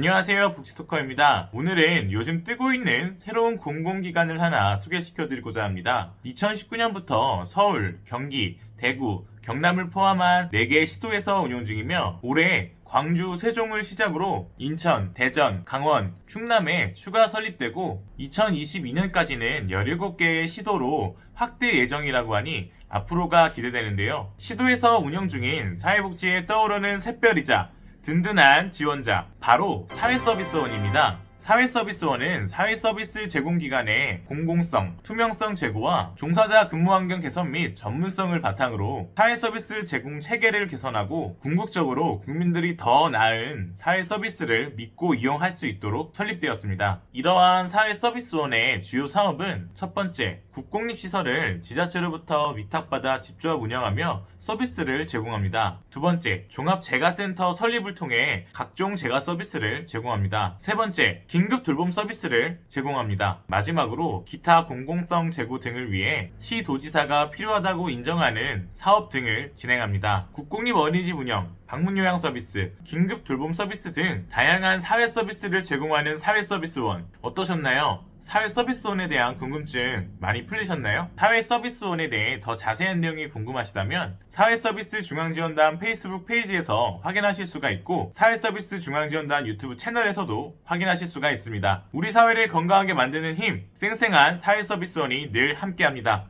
안녕하세요 복지토커입니다. 오늘은 요즘 뜨고 있는 새로운 공공기관을 하나 소개시켜 드리고자 합니다. 2019년부터 서울, 경기, 대구, 경남을 포함한 4개 시도에서 운영 중이며 올해 광주, 세종을 시작으로 인천, 대전, 강원, 충남에 추가 설립되고 2022년까지는 17개의 시도로 확대 예정이라고 하니 앞으로가 기대되는데요. 시도에서 운영 중인 사회복지에 떠오르는 샛별이자 든든한 지원자, 바로 사회서비스원입니다. 사회서비스원은 사회서비스 제공기관의 공공성, 투명성 제고와 종사자 근무환경 개선 및 전문성을 바탕으로 사회서비스 제공 체계를 개선하고 궁극적으로 국민들이 더 나은 사회서비스를 믿고 이용할 수 있도록 설립되었습니다. 이러한 사회서비스원의 주요 사업은 첫 번째, 국공립시설을 지자체로부터 위탁받아 집조합 운영하며 서비스를 제공합니다. 두 번째, 종합재가센터 설립을 통해 각종 재가 서비스를 제공합니다. 세 번째, 긴급 돌봄 서비스를 제공합니다. 마지막으로 기타 공공성 제고 등을 위해 시 도지사가 필요하다고 인정하는 사업 등을 진행합니다. 국공립 어린이집 운영, 방문 요양 서비스, 긴급 돌봄 서비스 등 다양한 사회 서비스를 제공하는 사회 서비스원 어떠셨나요? 사회 서비스원에 대한 궁금증 많이 풀리셨나요? 사회 서비스원에 대해 더 자세한 내용이 궁금하시다면 사회 서비스 중앙지원단 페이스북 페이지에서 확인하실 수가 있고 사회 서비스 중앙지원단 유튜브 채널에서도 확인하실 수가 있습니다. 우리 사회를 건강하게 만드는 힘, 쌩쌩한 사회 서비스원이 늘 함께합니다.